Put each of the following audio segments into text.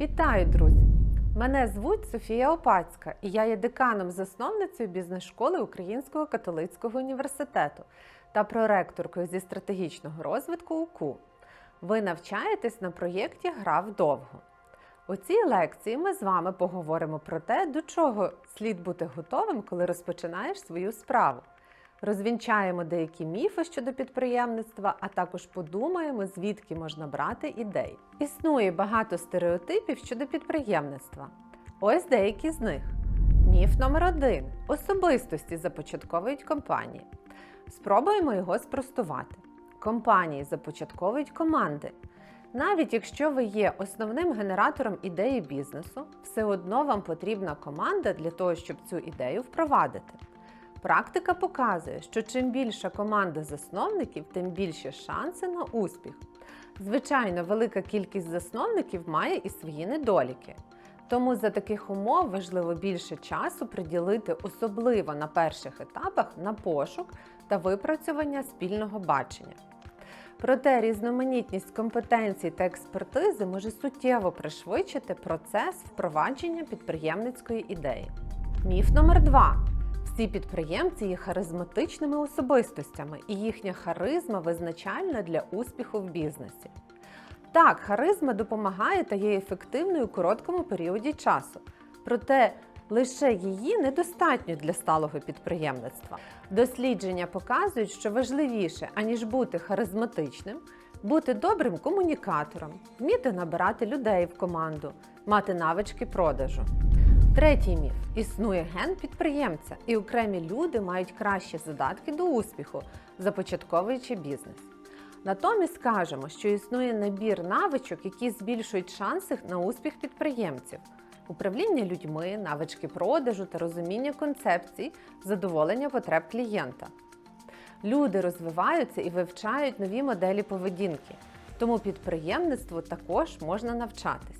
Вітаю, друзі! Мене звуть Софія Опацька, і я є деканом-засновницею бізнес-школи Українського католицького університету та проректоркою зі стратегічного розвитку УКУ. Ви навчаєтесь на проєкті Гра вдовго. У цій лекції ми з вами поговоримо про те, до чого слід бути готовим, коли розпочинаєш свою справу. Розвінчаємо деякі міфи щодо підприємництва, а також подумаємо, звідки можна брати ідеї. Існує багато стереотипів щодо підприємництва. Ось деякі з них. Міф номер один: особистості започатковують компанії. Спробуємо його спростувати. Компанії започатковують команди. Навіть якщо ви є основним генератором ідеї бізнесу, все одно вам потрібна команда для того, щоб цю ідею впровадити. Практика показує, що чим більша команда засновників, тим більші шанси на успіх. Звичайно, велика кількість засновників має і свої недоліки. Тому за таких умов важливо більше часу приділити особливо на перших етапах на пошук та випрацювання спільного бачення. Проте різноманітність компетенцій та експертизи може суттєво пришвидшити процес впровадження підприємницької ідеї. Міф номер два. Всі підприємці є харизматичними особистостями, і їхня харизма визначальна для успіху в бізнесі. Так, харизма допомагає та є ефективною у короткому періоді часу. Проте лише її недостатньо для сталого підприємництва. Дослідження показують, що важливіше, аніж бути харизматичним, бути добрим комунікатором, вміти набирати людей в команду, мати навички продажу. Третій міф існує ген підприємця, і окремі люди мають кращі задатки до успіху, започатковуючи бізнес. Натомість скажемо, що існує набір навичок, які збільшують шанси на успіх підприємців: управління людьми, навички продажу та розуміння концепцій, задоволення потреб клієнта. Люди розвиваються і вивчають нові моделі поведінки, тому підприємництву також можна навчатись.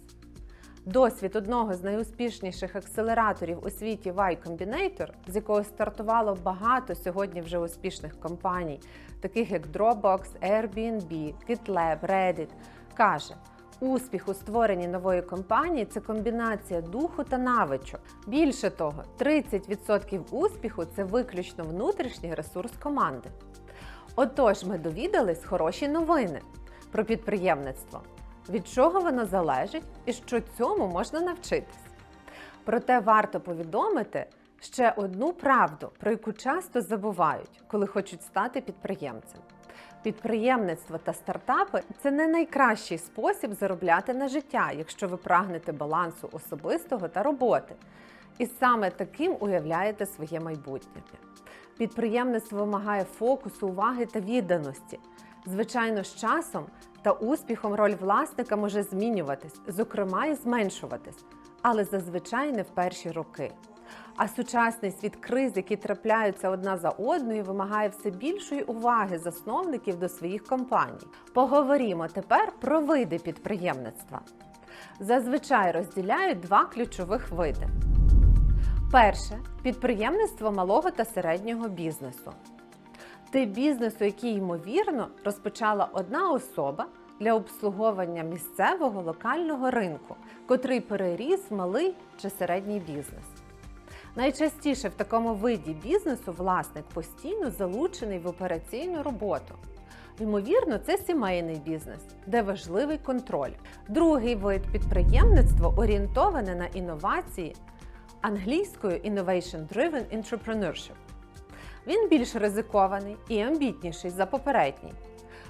Досвід одного з найуспішніших акселераторів у світі Y Combinator, з якого стартувало багато сьогодні вже успішних компаній, таких як Dropbox, Airbnb, GitLab, Reddit, каже: успіх у створенні нової компанії це комбінація духу та навичок. Більше того, 30% успіху це виключно внутрішній ресурс команди. Отож, ми довідались хороші новини про підприємництво від чого воно залежить і що цьому можна навчитись. Проте варто повідомити ще одну правду, про яку часто забувають, коли хочуть стати підприємцем. Підприємництво та стартапи це не найкращий спосіб заробляти на життя, якщо ви прагнете балансу особистого та роботи. І саме таким уявляєте своє майбутнє. Підприємництво вимагає фокусу, уваги та відданості. Звичайно, з часом та успіхом роль власника може змінюватись, зокрема і зменшуватись, але зазвичай не в перші роки. А сучасний світ криз, які трапляються одна за одною, вимагає все більшої уваги засновників до своїх компаній. Поговоримо тепер про види підприємництва. Зазвичай розділяють два ключових види. Перше підприємництво малого та середнього бізнесу. Тип бізнесу, який ймовірно розпочала одна особа для обслуговування місцевого локального ринку, котрий переріс малий чи середній бізнес. Найчастіше в такому виді бізнесу власник постійно залучений в операційну роботу. Ймовірно, це сімейний бізнес, де важливий контроль. Другий вид підприємництва орієнтоване на інновації англійською Innovation-Driven Entrepreneurship. Він більш ризикований і амбітніший за попередній.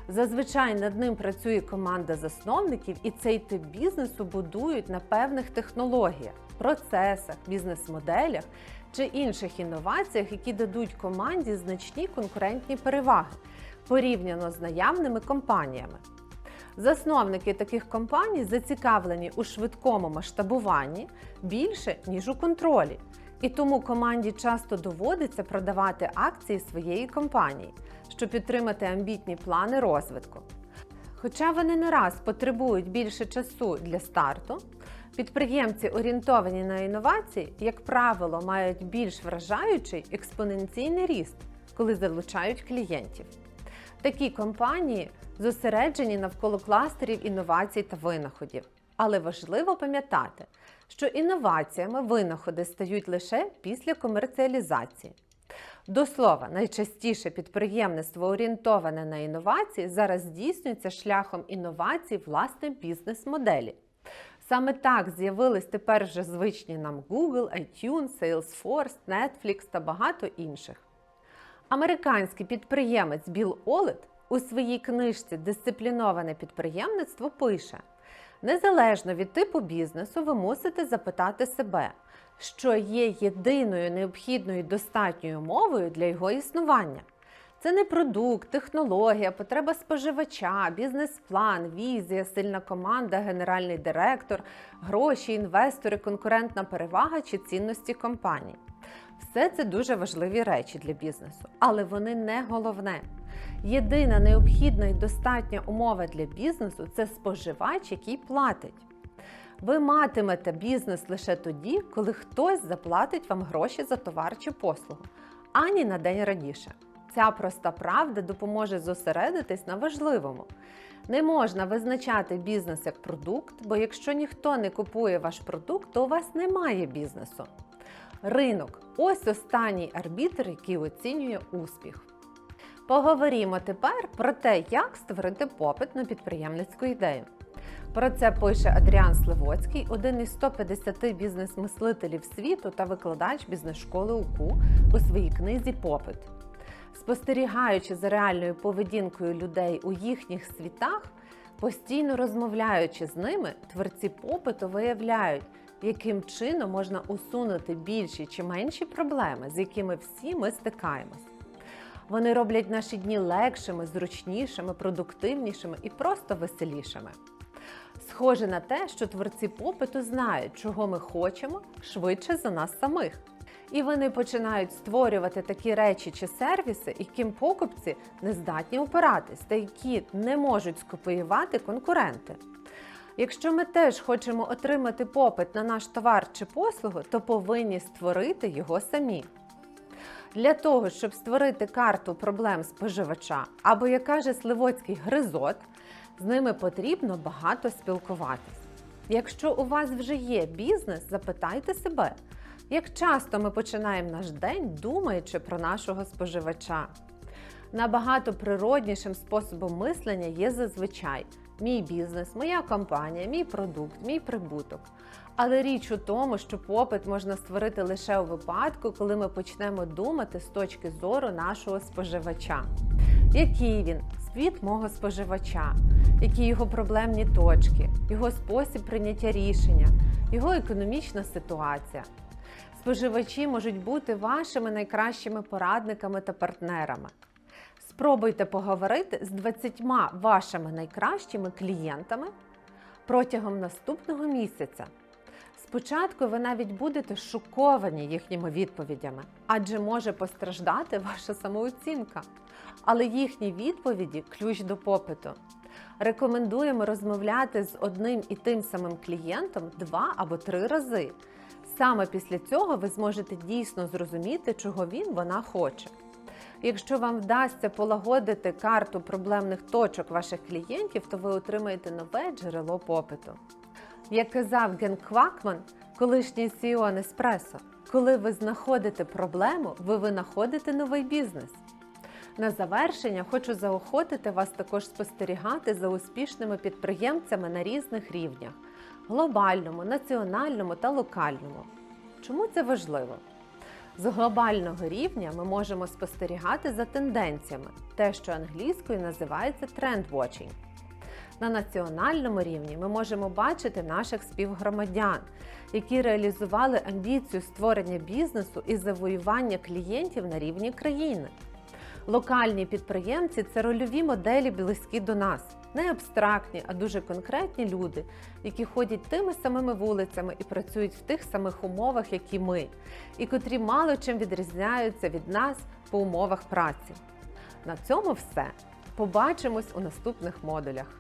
Зазвичай над ним працює команда засновників, і цей тип бізнесу будують на певних технологіях, процесах, бізнес-моделях чи інших інноваціях, які дадуть команді значні конкурентні переваги порівняно з наявними компаніями. Засновники таких компаній зацікавлені у швидкому масштабуванні більше, ніж у контролі. І тому команді часто доводиться продавати акції своєї компанії, щоб підтримати амбітні плани розвитку. Хоча вони не раз потребують більше часу для старту, підприємці, орієнтовані на інновації, як правило, мають більш вражаючий експоненційний ріст, коли залучають клієнтів. Такі компанії зосереджені навколо кластерів інновацій та винаходів, Але важливо пам'ятати, що інноваціями винаходи стають лише після комерціалізації. До слова, найчастіше підприємництво орієнтоване на інновації зараз здійснюється шляхом інновацій власної бізнес-моделі. Саме так з'явились тепер вже звичні нам Google, iTunes, Salesforce, Netflix та багато інших. Американський підприємець Білл Олет у своїй книжці Дисципліноване підприємництво пише: незалежно від типу бізнесу, ви мусите запитати себе, що є єдиною необхідною достатньою умовою для його існування. Це не продукт, технологія, потреба споживача, бізнес-план, візія, сильна команда, генеральний директор, гроші, інвестори, конкурентна перевага чи цінності компанії. Все це дуже важливі речі для бізнесу, але вони не головне. Єдина необхідна і достатня умова для бізнесу це споживач, який платить. Ви матимете бізнес лише тоді, коли хтось заплатить вам гроші за товар чи послугу, ані на день раніше. Ця проста правда допоможе зосередитись на важливому. Не можна визначати бізнес як продукт, бо якщо ніхто не купує ваш продукт, то у вас немає бізнесу. Ринок ось останній арбітр, який оцінює успіх. Поговоримо тепер про те, як створити попит на підприємницьку ідею. Про це пише Адріан Сливоцький, один із 150 бізнес-мислителів світу та викладач бізнес-школи УКУ у своїй книзі Попит. Спостерігаючи за реальною поведінкою людей у їхніх світах, постійно розмовляючи з ними, творці попиту виявляють, яким чином можна усунути більші чи менші проблеми, з якими всі ми стикаємось. Вони роблять наші дні легшими, зручнішими, продуктивнішими і просто веселішими. Схоже на те, що творці попиту знають, чого ми хочемо швидше за нас самих. І вони починають створювати такі речі чи сервіси, яким покупці не здатні опиратись, та які не можуть скопіювати конкуренти. Якщо ми теж хочемо отримати попит на наш товар чи послугу, то повинні створити його самі. Для того, щоб створити карту проблем споживача, або, як каже Сливоцький гризот, з ними потрібно багато спілкуватись. Якщо у вас вже є бізнес, запитайте себе, як часто ми починаємо наш день, думаючи про нашого споживача. Набагато природнішим способом мислення є зазвичай мій бізнес, моя компанія, мій продукт, мій прибуток. Але річ у тому, що попит можна створити лише у випадку, коли ми почнемо думати з точки зору нашого споживача. Який він світ мого споживача, які його проблемні точки, його спосіб прийняття рішення, його економічна ситуація. Споживачі можуть бути вашими найкращими порадниками та партнерами. Спробуйте поговорити з 20 вашими найкращими клієнтами протягом наступного місяця. Спочатку ви навіть будете шоковані їхніми відповідями, адже може постраждати ваша самооцінка. Але їхні відповіді ключ до попиту. Рекомендуємо розмовляти з одним і тим самим клієнтом два або три рази. Саме після цього ви зможете дійсно зрозуміти, чого він вона хоче. Якщо вам вдасться полагодити карту проблемних точок ваших клієнтів, то ви отримаєте нове джерело попиту. Як казав Ген Квакман, колишній CEO Неспресо, коли ви знаходите проблему, ви винаходите новий бізнес. На завершення хочу заохотити вас також спостерігати за успішними підприємцями на різних рівнях глобальному, національному та локальному. Чому це важливо? З глобального рівня ми можемо спостерігати за тенденціями, те, що англійською називається тренд-watching. На національному рівні ми можемо бачити наших співгромадян, які реалізували амбіцію створення бізнесу і завоювання клієнтів на рівні країни. Локальні підприємці це рольові моделі близькі до нас, не абстрактні, а дуже конкретні люди, які ходять тими самими вулицями і працюють в тих самих умовах, як і ми, і котрі мало чим відрізняються від нас по умовах праці. На цьому все. Побачимось у наступних модулях.